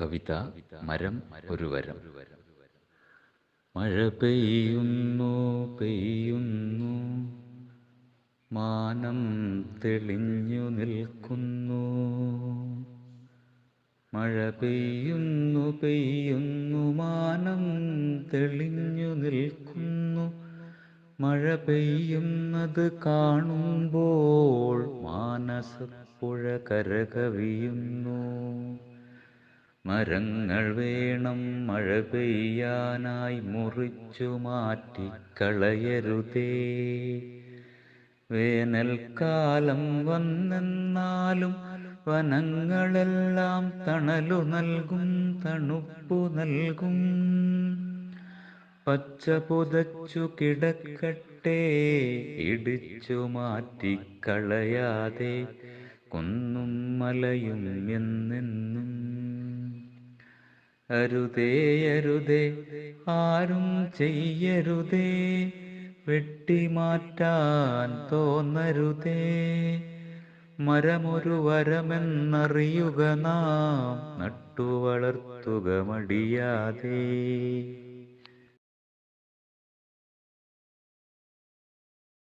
കവിത മരം ഒരു വരം. മഴ പെയ്യുന്നു പെയ്യുന്നു. മാനം തെളിഞ്ഞു നിൽക്കുന്നു. മഴ പെയ്യുന്നു പെയ്യുന്നു. മാനം തെളിഞ്ഞു നിൽക്കുന്നു. മഴ പെയ്യുന്നത് കാണുമ്പോൾ മാനസപ്പുഴ കരകവിയുന്നു. മരങ്ങൾ വേണം മഴ പെയ്യാനായി മുറിച്ചു മാറ്റിക്കളയരുതേ. വേനൽക്കാലം വന്നെന്നാലും വനങ്ങളെല്ലാം തണലു നൽകും തണുപ്പു നൽകും. പച്ച പുതച്ചു കിടക്കട്ടെ ഇടിച്ചു മാറ്റിക്കളയാതെ കുന്നും മലയും എന്നെന്നും അരുതേ അരുതേ ആരും ചെയ്യരുതേ. വെട്ടിമാറ്റാൻ തോന്നരുതേ. മരമൊരു വരമെന്നറിയുക നാം. നട്ടു വളർത്തുക മടിയാതെ.